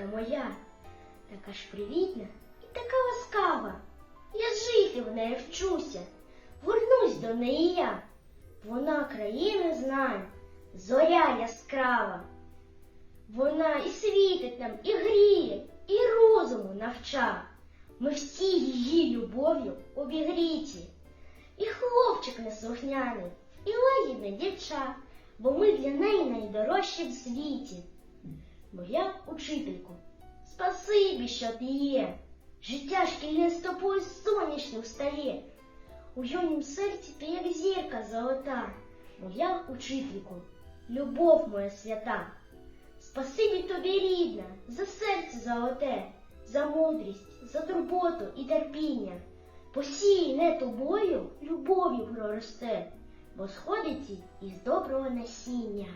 учителька моя, така ж привітна і така ласкава. Я жити в неї вчуся, вернусь до неї я. Вона країни знає, зоря яскрава. Вона і світить нам, і гріє, і розуму навча. Ми всі її любов'ю обігріті. І хлопчик неслухняний, і лагідне дівча, бо ми для неї найдорожчі в світі. Моя учителько, спасибі, що ти є. Життя шкільне з тобою сонячним стає. У юнім серці ти як зірка золота, моя учителько, любов моя свята. Спасибі тобі, рідна, за серце золоте, за мудрість, за турботу і терпіння. Посіяне тобою любов'ю проросте, бо сходить із доброго насіння.